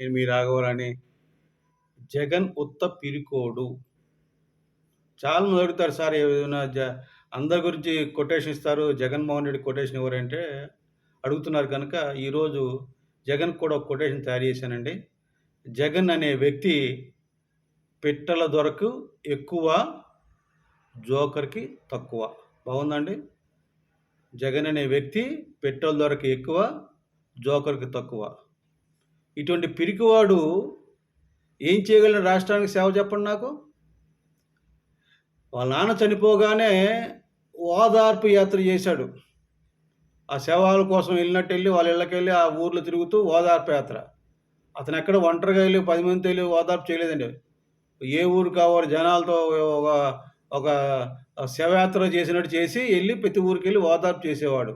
నేను మీ రాఘవరాని జగన్ ఉత్త పిరికోడు. చాలా మంది అడుగుతారు సార్ ఏదైనా జ అందరి గురించి కొటేషన్ ఇస్తారు. జగన్మోహన్ రెడ్డి కొటేషన్ ఎవరంటే అడుగుతున్నారు కనుక ఈరోజు జగన్ కూడా ఒక కొటేషన్ తయారు చేశానండి. జగన్ అనే వ్యక్తి పెట్టెల దొరకు ఎక్కువ జోకర్కి తక్కువ. బాగుందండి? జగన్ అనే వ్యక్తి పెట్రోల్ దొరకు ఎక్కువ జోకర్కి తక్కువ. ఇటువంటి పిరికివాడు ఏం చేయగలిగిన రాష్ట్రానికి సేవ చెప్పండి నాకు? వాళ్ళ నాన్న చనిపోగానే ఓదార్పు యాత్ర చేశాడు. ఆ శవాల కోసం వెళ్ళినట్టు వెళ్ళి వాళ్ళ ఇళ్ళకి వెళ్ళి ఆ ఊర్లో తిరుగుతూ ఓదార్పు యాత్ర. అతను ఎక్కడ ఒంటరిగా వెళ్ళి పది మందితో వెళ్ళి ఓదార్పు చేయలేదండి. ఏ ఊరు కావాలి జనాలతో ఒక ఒక శవయాత్ర చేసినట్టు చేసి వెళ్ళి ప్రతి ఊరికి వెళ్ళి ఓదార్పు చేసేవాడు.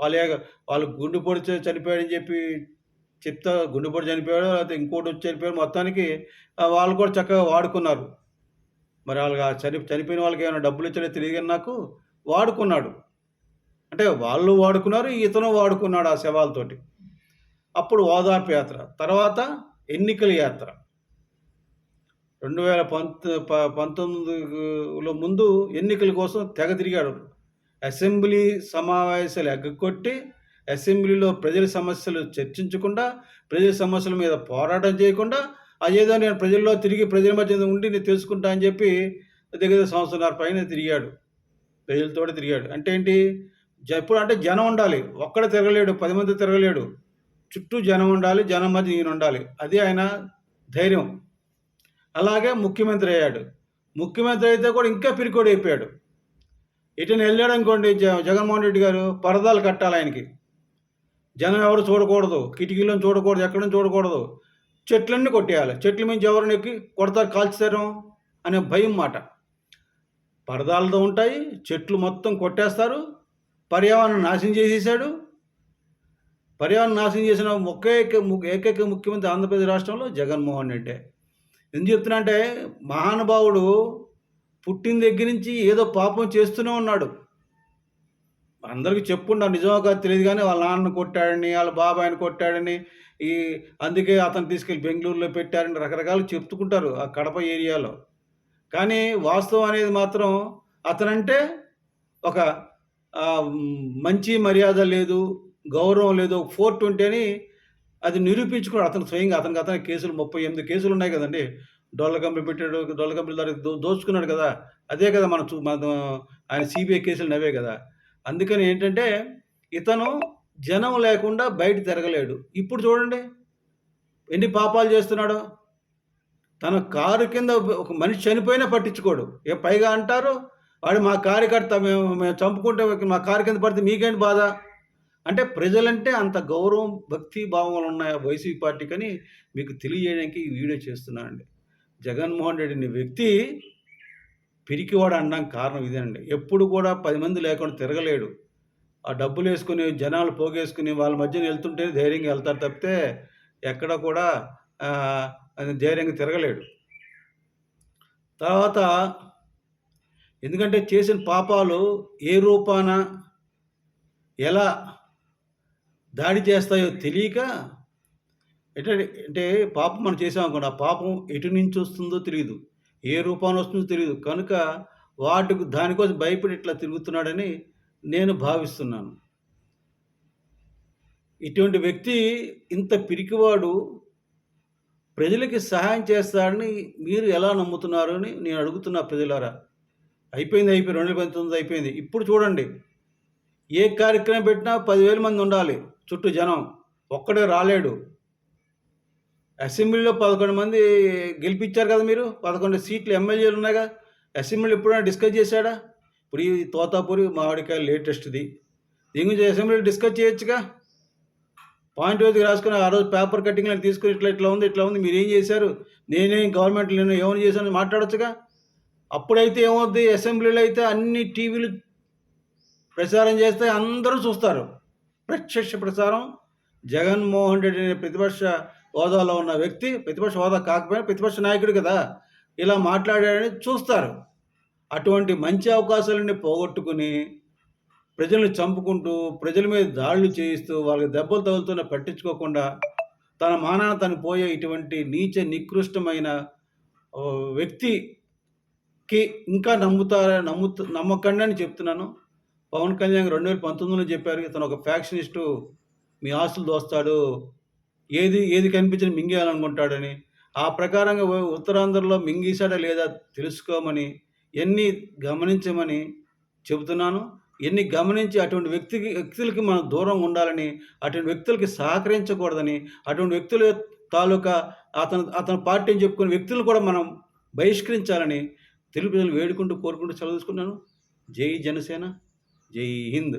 వాళ్ళ వాళ్ళు గుండు పొడి చనిపోయాడని చెప్పి చెప్తా గుండెపోటు చనిపోయాడు లేకపోతే ఇంకోటి వచ్చి చనిపోయాడు మొత్తానికి వాళ్ళు కూడా చక్కగా వాడుకున్నారు. మరి వాళ్ళు చని చనిపోయిన వాళ్ళకి ఏమైనా డబ్బులు ఇచ్చాడో తెలియదు నాకు వాడుకున్నాడు. అంటే వాళ్ళు వాడుకున్నారు ఇతను వాడుకున్నాడు ఆ శవాలతోటి. అప్పుడు ఓదార్పు యాత్ర. తర్వాత ఎన్నికల యాత్ర. రెండు వేల పంత పంతొమ్మిదిలో ముందు ఎన్నికల కోసం తెగ తిరిగాడు. అసెంబ్లీ సమావేశాలు ఎగ్గొట్టి అసెంబ్లీలో ప్రజల సమస్యలు చర్చించకుండా ప్రజల సమస్యల మీద పోరాటం చేయకుండా అదేదో నేను ప్రజల్లో తిరిగి ప్రజల మధ్య ఉండి నేను తెలుసుకుంటా అని చెప్పి దగ్గర సంవత్సరాల పైన తిరిగాడు. ప్రజలతో తిరిగాడు. అంటే ఏంటి? ఎప్పుడు అంటే జనం ఉండాలి. ఒక్కడ తిరగలేడు పది మంది తిరగలేడు. చుట్టూ జనం ఉండాలి జనం మధ్య నేను ఉండాలి. అది ఆయన ధైర్యం. అలాగే ముఖ్యమంత్రి అయ్యాడు. ముఖ్యమంత్రి అయితే కూడా ఇంకా పిరికోడు అయిపోయాడు ఇటు వెళ్ళాడు అనుకోండి జగన్మోహన్ రెడ్డి గారు పరదాలు కట్టాలి ఆయనకి. జనం ఎవరు చూడకూడదు. కిటికీలను చూడకూడదు ఎక్కడని చూడకూడదు. చెట్లన్నీ కొట్టేయాలి. చెట్ల మించి ఎవరిని ఎక్కి కొడతారు కాల్చుతారు అనే భయం మాట. పరదాలతో ఉంటాయి చెట్లు మొత్తం కొట్టేస్తారు పర్యావరణం నాశనం చేసేసాడు. పర్యావరణ నాశనం చేసిన ఒకే ఏకైక ముఖ్యమంత్రి ఆంధ్రప్రదేశ్ రాష్ట్రంలో జగన్మోహన్ రెడ్డి. ఎందుకు చెప్తున్నా అంటే మహానుభావుడు పుట్టిన దగ్గర నుంచి ఏదో పాపం చేస్తూనే ఉన్నాడు. అందరికీ చెప్పుండా నిజమో కాదు తెలియదు కానీ వాళ్ళ నాన్న కొట్టాడని వాళ్ళ బాబాయిని కొట్టాడని ఈ అందుకే అతను తీసుకెళ్ళి బెంగళూరులో పెట్టారని రకరకాలు చెప్తుకుంటారు ఆ కడప ఏరియాలో. కానీ వాస్తవం అనేది మాత్రం అతనంటే ఒక మంచి మర్యాద లేదు గౌరవం లేదు ఫోర్ ట్వంటీ అని అది నిరూపించుకున్నాడు. అతను స్వయంగా అతనికి అతని కేసులు ముప్పై ఎనిమిది కేసులు ఉన్నాయి కదండి. డొల్ల కంపెనీ పెట్టాడు డొల్ల కంపెనీ ద్వారా దోచుకున్నాడు కదా. అదే కదా మన మన ఆయన సిబిఐ కేసులు నవే కదా. అందుకని ఏంటంటే ఇతను జనం లేకుండా బయట తిరగలేడు. ఇప్పుడు చూడండి ఎన్ని పాపాలు చేస్తున్నాడు? తన కారు కింద ఒక మనిషి చనిపోయినా పట్టించుకోడు. ఏ పైగా అంటారు వాడు మా కార్యకర్త మేము మేము చంపుకుంటే మా కారు కింద పడితే మీకేంటి బాధ? అంటే ప్రజలంటే అంత గౌరవం భక్తి భావాలు ఉన్నాయి వైసీపీ పార్టీకి అని మీకు తెలియజేయడానికి ఈ వీడియో చేస్తున్నానండి. జగన్మోహన్ రెడ్డి వ్యక్తి పిరికివాడు అనడానికి కారణం ఇదేనండి. ఎప్పుడు కూడా పది మంది లేకుండా తిరగలేడు. ఆ డబ్బులు వేసుకుని జనాలు పోగేసుకుని వాళ్ళ మధ్యన వెళ్తుంటే ధైర్యంగా వెళ్తారు తప్పితే ఎక్కడ కూడా ధైర్యంగా తిరగలేడు. తర్వాత ఎందుకంటే చేసిన పాపాలు ఏ రూపాన ఎలా దాడి చేస్తాయో తెలియక ఎట అంటే పాపం మనం చేసాం అనుకోండి ఆ పాపం ఎటు నుంచి వస్తుందో తెలియదు. ఏ రూపాన్ని వస్తుందో తెలియదు కనుక వాటికి దానికోసం భయపడి ఇట్లా తిరుగుతున్నాడని నేను భావిస్తున్నాను. ఇటువంటి వ్యక్తి ఇంత పిరికివాడు ప్రజలకి సహాయం చేస్తాడని మీరు ఎలా నమ్ముతున్నారు అని నేను అడుగుతున్నా ప్రజలారా. అయిపోయింది అయిపోయింది. రెండు వేల పంతొమ్మిది అయిపోయింది. ఇప్పుడు చూడండి. ఏ కార్యక్రమం పెట్టినా పదివేల మంది ఉండాలి. చుట్టూ జనం. ఒక్కడే రాలేడు. అసెంబ్లీలో పదకొండు మంది గెలిపించారు కదా మీరు? పదకొండు సీట్లు ఎమ్మెల్యేలు ఉన్నాయిగా. అసెంబ్లీ ఎప్పుడైనా డిస్కస్ చేశాడా? ఇప్పుడు ఈ తోతాపూరి మామిడికాయ లేటెస్ట్ది. దీని గురించి అసెంబ్లీలో డిస్కస్ చేయొచ్చుగా? పాయింట్ వైజ్గా రాసుకుని ఆ రోజు పేపర్ కటింగ్లో తీసుకుని ఇట్లా ఇట్లా ఉంది ఇట్లా ఉంది మీరు ఏం చేశారు? నేనేం గవర్నమెంట్ నేను ఏమైనా చేశాను మాట్లాడొచ్చుగా? అప్పుడైతే ఏమవుద్ది? అసెంబ్లీలో అయితే అన్ని టీవీలు ప్రచారం చేస్తే అందరూ చూస్తారు. ప్రత్యక్ష ప్రసారం. జగన్మోహన్ రెడ్డి అనే ప్రతిపక్ష హోదాలో ఉన్న వ్యక్తి ప్రతిపక్ష హోదా కాకపోయినా ప్రతిపక్ష నాయకుడు కదా ఇలా మాట్లాడాడని చూస్తారు అటువంటి మంచి అవకాశాలని పోగొట్టుకుని ప్రజలను చంపుకుంటూ ప్రజల మీద దాడులు చేయిస్తూ వాళ్ళకి దెబ్బలు తగులుతున్న పట్టించుకోకుండా తన మానాన తను పోయే ఇటువంటి నీచ నికృష్టమైన వ్యక్తికి ఇంకా నమ్ముతారా నమ్ముతూ నమ్మకండి అని చెప్తున్నాను. పవన్ కళ్యాణ్ 2019లో చెప్పారు. తను ఒక ఫ్యాక్షనిస్టు. మీ ఆస్తులు దోస్తాడు. ఏది ఏది కనిపించిన మింగేయాలనుకుంటాడని. ఆ ప్రకారంగా ఉత్తరాంధ్రలో మింగేసాడా లేదా తెలుసుకోమని, ఎన్ని గమనించమని చెబుతున్నాను. ఎన్ని గమనించి అటువంటి వ్యక్తికి వ్యక్తులకి మనం దూరం ఉండాలని, అటువంటి వ్యక్తులకి సహకరించకూడదని, అటువంటి వ్యక్తుల తాలూకా అతను అతను పార్టీ అని చెప్పుకునే వ్యక్తులు కూడా మనం బహిష్కరించాలని తెలుగు ప్రజలు వేడుకుంటూ, కోరుకుంటూ చదువుకున్నాను జై జనసేన. జై హింద్.